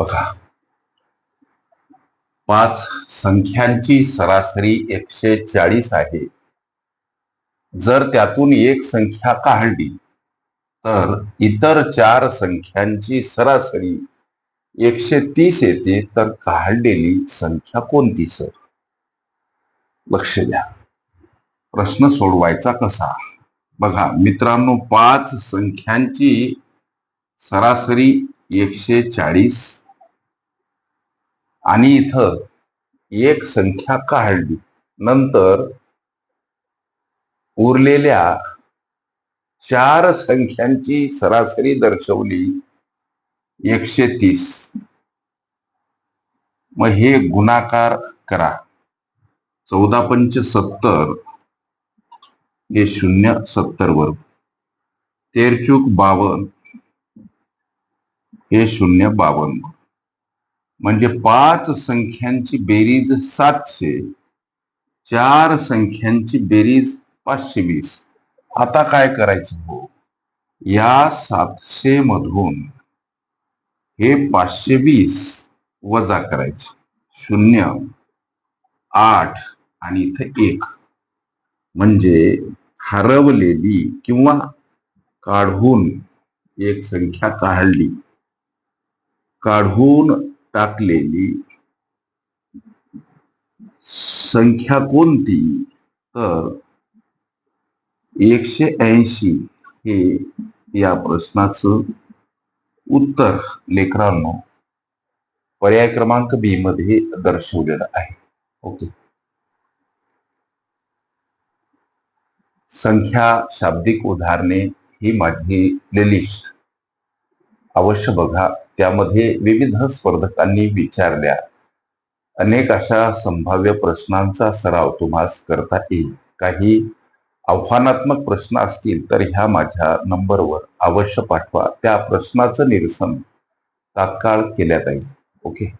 बघा. पाच संख्यांची सरासरी एकशे चाळीस आहे. जर त्यातून एक संख्या काढली तर इतर चार संख्यांची सरासरी एकशे तीस येते तर काढलेली संख्या कोणती सर? लक्ष द्या. प्रश्न सोडवायचा कसा? बघा मित्रांनो पाच संख्यांची सरासरी एकशे चाळीस आणि इथं एक संख्या काढली. नंतर उरलेल्या चार संख्यांची सरासरी दर्शवली एकशे तीस. मग हे गुणाकार करा. चौदा पंच सत्तर हे शून्य सत्तर वर्ग. तेरचूक बावन हे शून्य बावन्न म्हणजे पाच संख्यांची बेरीज सातशे चार संख्यांची बेरीज पाचशे वीस. आता काय करायचं हो? या सातशे मधून हे पाचशे वीस वजा करायचे. शून्य आठ आणि इथं एक. म्हणजे हरवलेली किंवा काढून एक संख्या काढली. काढून टाकलेली संख्या कोणती? तर एकशे ऐंशी हे या प्रश्नाचं उत्तर लेकरांनो पर्याय क्रमांक बी मध्ये दर्शवलेलं आहे. ओके संख्या शाब्दिक उदाहरणे ही माझी प्लेलिस्ट अवश्य बघा. त्यामध्ये विविध स्पर्धकांनी विचारल्या. अनेक अशा संभाव्य प्रश्नांचा सराव तुम्हास करता येईल. काही आव्हानात्मक प्रश्न असतील तर ह्या माझ्या नंबरवर अवश्य पाठवा. त्या प्रश्नाचं निरसन तात्काळ केल्या जाईल. ओके?